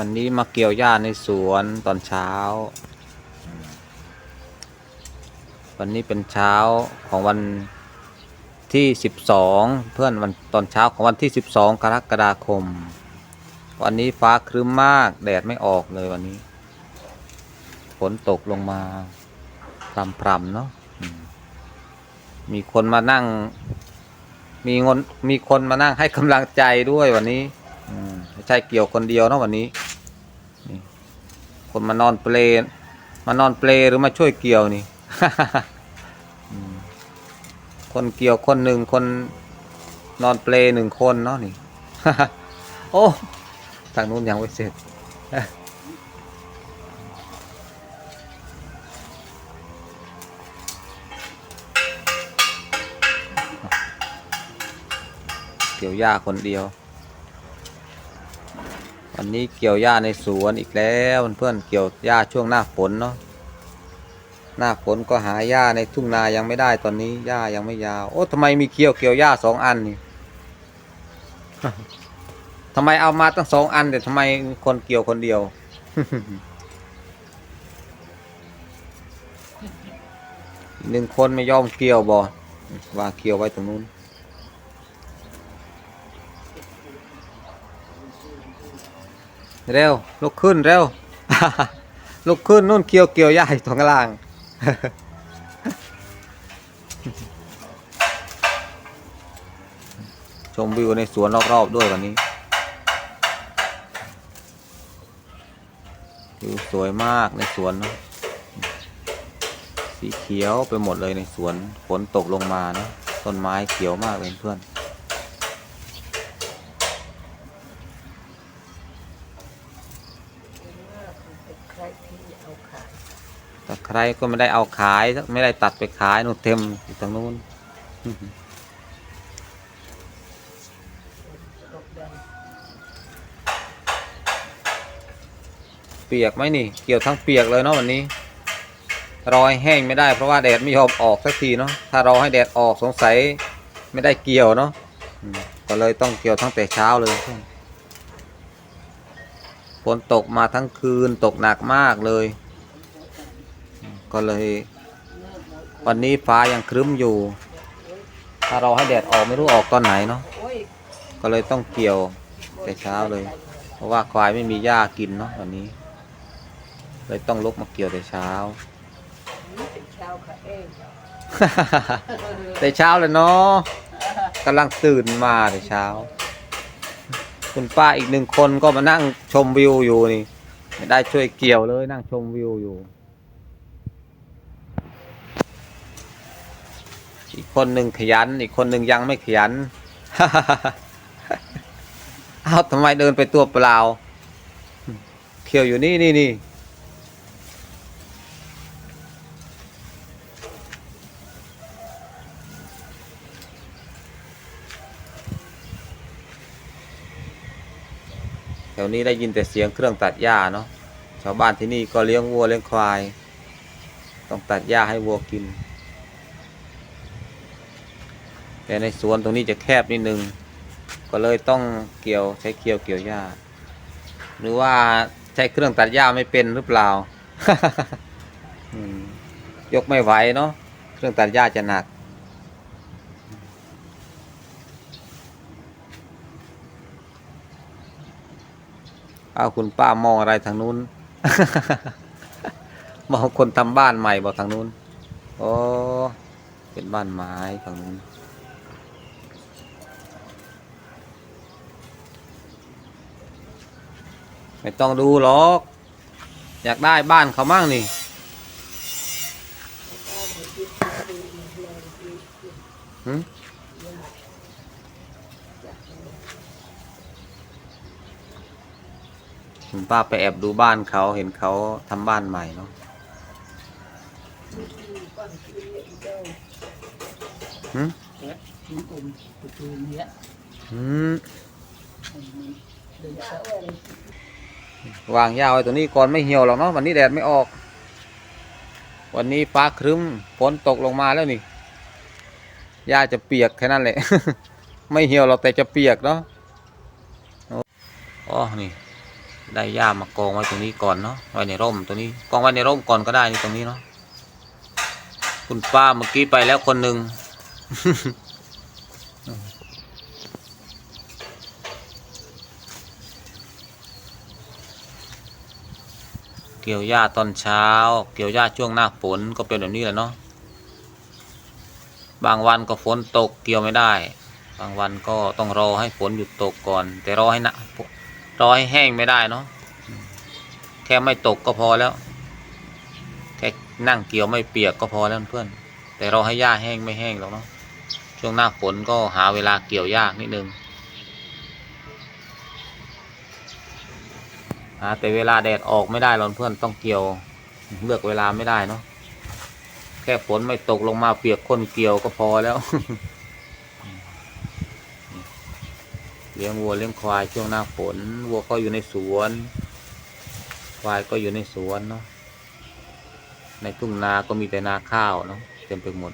วันนี้มาเกี่ยวหญ้าในสวนตอนเช้า วันนี้เป็นเช้าของวันที่สิบสองเพื่อนวันตอนเช้าของวันที่สิบสองกรกฎาคม วันนี้ฟ้าครึ้มมากแดดไม่ออกเลยวันนี้ฝนตกลงมาพรำๆเนาะมีคนมานั่ง มีงนมีคนมานั่งให้กำลังใจด้วยวันนี้ไม่ใช่เกี่ยวคนเดียวเนาะวันนี้ คนมานอนเปลมานอนเปลหรือมาช่วยเกี่ยวนี่ คนเกี่ยวคนหนึ่งคนนอนเปลหนึ่งคนเนาะนี่ โอ้ ทางนู้นยังไม่เสร็จเกี่ยวหญ้าคนเดียว วันนี้เกี่ยวหญ้าในสวนอีกแล้วเพื่อนๆเกี่ยวหญ้าช่วงหน้าฝนเนาะหน้าฝนก็หาหญ้าในทุ่งนายังไม่ได้ตอนนี้หญ้ายังไม่ยาวโอ้ทำไมมีเกี่ยวเกี่ยวหญ้าสองอันนี่ทำไมเอามาตั้งสองอันแต่ทำไมคนเกี่ยวคนเดียวหนึ่งคนไม่ยอมเกี่ยวบอว่าเกี่ยวไว้ตรงนู้น เร็วลุกขึ้นเร็วลุกขึ้นนู่นเกี่ยวเกี่ยวหญ้าอยู่ตรงกลางชมวิวในสวนรอบๆด้วยวันนี้วิวสวยมากในสวน สีเขียวไปหมดเลยในสวนฝนตกลงมานะต้นไม้เขียวมากเลยเพื่อน ตะไคร้ก็ไม่ได้เอาขาย ไม่ได้ตัดไปขายนู่นเต็มอยู่ตรงนู้นเปียกไหมนี่ เกี่ยวทั้งเปียกเลยเนาะวันนี้ รอให้แห้งไม่ได้เพราะว่าแดดไม่ยอมออกสักทีเนาะถ้ารอให้แดดออกสงสัยไม่ได้เกี่ยวเนาะก็เลยต้องเกี่ยวทั้งแต่เช้าเลยฝนตกมาทั้งคืนตกหนักมากเลย ก็เลย วันนี้ฟ้ายังครึ้มอยู่ ถ้าเราให้แดดออกไม่รู้ออกตอนไหนเนาะก็เลยต้องเกี่ยวแต่เช้าเลย เพราะว่าควายไม่มีหญ้ากินเนาะวันนี้ เลยต้องลุกมาเกี่ยวแต่เช้าแต่เช้าเลยเนาะกำลังตื่นมาแต่เช้า คุณป้าอีกหนึ่งคนก็มานั่งชมวิวอยู่นี่ ไม่ได้ช่วยเกี่ยวเลยนั่งชมวิวอยู่ อีกคนหนึ่งขยัน อีกคนหนึ่งยังไม่ขยัน เอาทำไมเดินไปตัวเปล่า เขียวอยู่นี่นี่นี่แถวนี้ได้ยินแต่เสียงเครื่องตัดหญ้าเนาะ ชาวบ้านที่นี่ก็เลี้ยงวัวเลี้ยงควาย ต้องตัดหญ้าให้วัวกิน แต่ในสวนตรงนี้จะแคบนิดนึง ก็เลยต้องเกี่ยวใช้เกี่ยวเกี่ยวหญ้า หรือว่าใช้เครื่องตัดหญ้าไม่เป็นหรือเปล่า ยกไม่ไหวเนาะเครื่องตัดหญ้าจะหนักเอาคุณป้ามองอะไรทางนู้น มองคนทำบ้านใหม่บอกทางนู้น โอ้ เป็นบ้านไม้ฝั่งนู้น ไม่ต้องดูหรอก อยากได้บ้านเขามั่งนี่หึคุณป้าไปแอบดูบ้านเขาเห็นเขาทำบ้านใหม่เนาะหึหืม วางยาวไว้ตรงนี้ก่อนไม่เหี่ยวหรอกเนาะวันนี้แดดไม่ออก วันนี้ฟ้าครึ้มฝนตกลงมาแล้วนี่หญ้าจะเปียกแค่นั้นแหละ ไม่เหี่ยวหรอกแต่จะเปียกเนาะอ๋อนี่ ได้หญ้ามากองไว้ตรงนี้ก่อนเนาะไว้ในร่มตรงนี้กองไว้ในร่มก่อนก็ได้นี่ตรงนี้เนาะคุณป้าเมื่อกี้ไปแล้วคนหนึ่ง เกี่ยวหญ้าตอนเช้า เกี่ยวหญ้าช่วงหน้าฝนก็เป็นแบบนี้แหละเนาะบางวันก็ฝนตกเกี่ยวไม่ได้ บางวันก็ต้องรอให้ฝนหยุดตกก่อน แต่รอให้นะรอให้แห้งไม่ได้เนาะแค่ไม่ตกก็พอแล้วแค่นั่งเกี่ยวไม่เปียกก็พอแล้วเพื่อน แต่รอให้หญ้าแห้งไม่แห้งหรอกเนาะช่วงหน้าฝนก็หาเวลาเกี่ยว ยากนิดนึง หาแต่เวลาแดดออกไม่ได้หรอกเพื่อนต้องเกี่ยวเลือกเวลาไม่ได้เนาะแค่ฝนไม่ตกลงมาเปียกคนเกี่ยวก็พอแล้ว เลี้ยงวัวเลี้ยงควายช่วงหน้าฝนวัวก็อยู่ในสวน ควายก็อยู่ในสวนเนาะในทุ่งนาก็มีแต่นาข้าวเนาะเต็มไปหมด